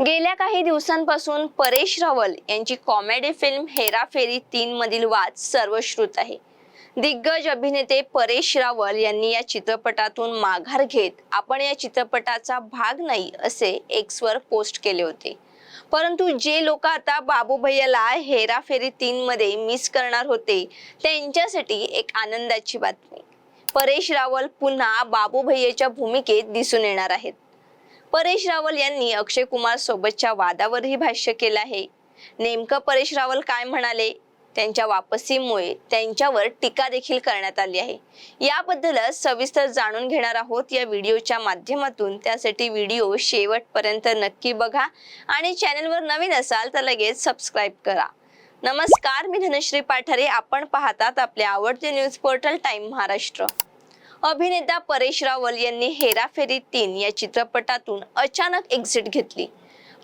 गेल्या काही दिवसांपासून परेश रावल यांची कॉमेडी फिल्म हेराफेरी तीन मधील वाद सर्वश्रुत आहे. दिग्गज अभिनेते परेश रावल यांनी या चित्रपटातून माघार घेत आपण या चित्रपटाचा भाग नाही असे एक्सवर पोस्ट केले होते. परंतु जे लोक आता बाबू भैयाला हेराफेरी तीन मध्ये मिस करणार होते त्यांच्यासाठी एक आनंदाची बातमी. परेश रावल पुन्हा बाबू भैयाच्या भूमिकेत दिसून येणार आहेत. परेश रावल यांनी अक्षय कुमार सोबतच्या वादावरही भाष्य केलं आहे. नेमकं परेश रावल काय म्हणाले? त्यांच्या वापसीमुळे त्यांच्यावर टीका देखील करण्यात आली आहे. याबद्दलच सविस्तर जाणून घेणार आहोत या व्हिडिओच्या माध्यमातून. त्यासाठी व्हिडिओ शेवटपर्यंत नक्की बघा आणि चॅनलवर नवीन असाल तर लगेच सबस्क्राईब करा. नमस्कार मी धनश्री पाठारे. आपण पाहतात आपले आवडते न्यूज पोर्टल टाइम महाराष्ट्र. अभिनेता परेश रावल यांनी हेराफेरी तीन या चित्रपटातून अचानक एक्झिट घेतली.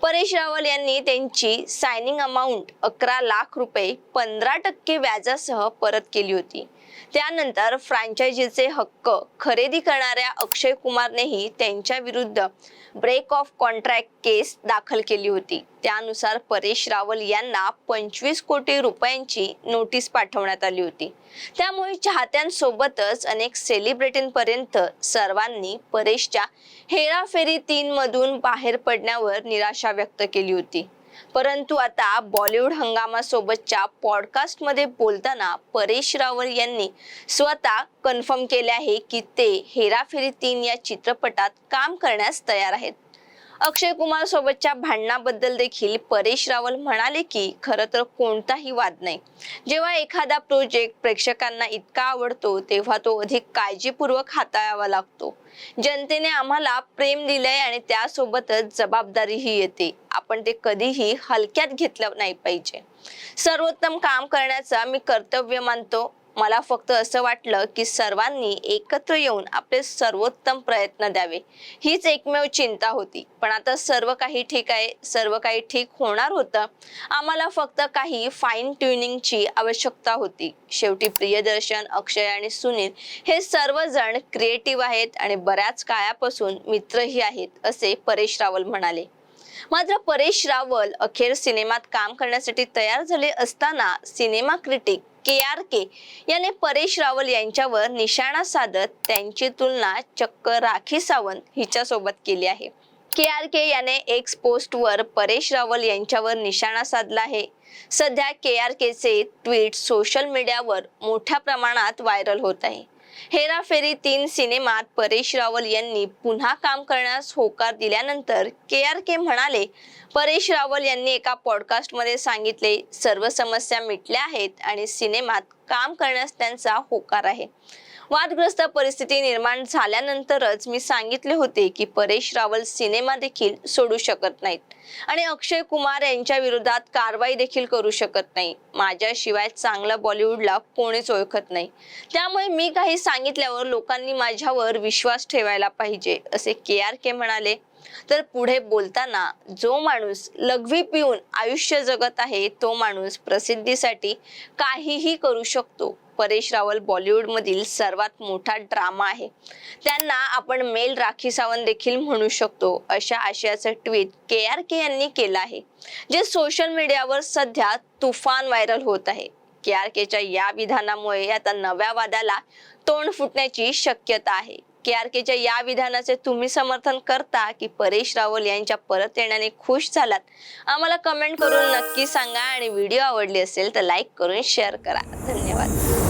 परेश रावल यांनी त्यांची सायनिंग अमाऊंट अकरा लाख रुपये पंधरा टक्के व्याजासह परत केली होती. त्यानंतर फ्रँचायझीचे हक्क खरेदी करणाऱ्या अक्षय कुमारनेही त्यांच्या विरुद्ध ब्रेक ऑफ कॉन्ट्रॅक्ट केस दाखल केली होती. त्यानुसार परेश रावल यांना पंचवीस कोटी रुपयांची नोटीस पाठवण्यात आली होती. त्यामुळे चाहत्यांसोबतच अनेक सेलिब्रिटींपर्यंत सर्वांनी परेशच्या हेराफेरी तीन मधून बाहेर पडण्यावर निराशा व्यक्त केली होती. परंतु आता बॉलिवूड हंगामासोबतच्या पॉडकास्टमध्ये बोलताना परेश रावल यांनी स्वतः कन्फर्म केले आहे की ते हेराफेरी तीन या चित्रपटात काम करण्यास तयार आहेत. अक्षय कुमार सोबतच्या भांडणाबद्दल देखील परेश रावल म्हणाले की खरं तर कोणताही वाद नाही. जेव्हा एखादा प्रोजेक्ट प्रेक्षकांना इतका आवडतो तेव्हा तो अधिक काळजीपूर्वक हाताळावा लागतो. जनतेने आम्हाला प्रेम दिलंय आणि त्यासोबतच जबाबदारीही येते. आपण ते कधीही हलक्यात घेतलं नाही पाहिजे. सर्वोत्तम काम करण्याचा मी कर्तव्य मानतो. मला फक्त असं वाटलं की सर्वांनी एकत्र येऊन आपले सर्वोत्तम प्रयत्न द्यावे. हीच एकमेव चिंता होती. पण आता सर्व काही ठीक आहे सर्व काही ठीक होणार होतं. आम्हाला फक्त काही फाईन ट्युनिंगची आवश्यकता होती. शेवटी प्रियदर्शन अक्षय आणि सुनील हे सर्वजण क्रिएटिव्ह आहेत आणि बऱ्याच काळापासून मित्रही आहेत असे परेश रावल म्हणाले. मात्र परेश रावल अखेर सिनेमात काम करण्यासाठी तयार झाले असताना cinema critic K R K याने परेश रावल यांच्यावर निशाणा साधत त्यांची तुलना चक्क राखी सावंत हिच्यासोबत केली आहे. के आर के याने एक्स पोस्टवर परेश रावल यांच्यावर निशाणा साधला आहे. सध्या के आर केचे ट्विट सोशल मीडियावर मोठ्या प्रमाणात व्हायरल होत आहे. हेराफेरी तीन सिनेमात परेश रावल यांनी पुन्हा काम करण्यास होकार दिल्यानंतर के आर के म्हणाले परेश रावल यांनी एका पॉडकास्टमध्ये सांगितले सर्व समस्या मिटल्या आहेत आणि सिनेमात काम करण्यास त्यांचा होकार आहे. वादग्रस्त परिस्थिती निर्माण झाल्यानंतरच मी सांगितले होते की परेश रावल सिनेमा देखील सोडू शकत नाहीत. आणि अक्षय कुमार यांच्या विरोधात कारवाई देखील करू शकत नाही. माझ्याशिवाय चांगला बॉलिवूडला कोणीच ओळखत नाही. त्यामुळे मी काही सांगितल्यावर लोकांनी माझ्यावर विश्वास ठेवायला पाहिजे असे के आर के म्हणाले. तर पुढे बोलताना जो माणूस लघवी पिऊन आयुष्य जगत आहे तो माणूस प्रसिद्धीसाठी काहीही करू शकतो. परेश रावल बॉलिवूडमधील सर्वात मोठा ड्रामा आहे. त्यांना आपण मेल राखी सावंत देखील म्हणू शकतो अशा आशयाचं ट्विट के आर के यांनी केलं आहे जे सोशल मीडियावर सध्या तुफान व्हायरल होत आहे. के आर केच्या या विधानामुळे आता नव्या वादाला तोंड फुटण्याची शक्यता आहे. के आर केच्या या विधानाचे तुम्ही समर्थन करता की परेश रावल यांच्या परत येण्याने खुश झालात? आम्हाला कमेंट करून नक्की सांगा आणि व्हिडिओ आवडली असेल तर लाईक करून शेअर करा. धन्यवाद.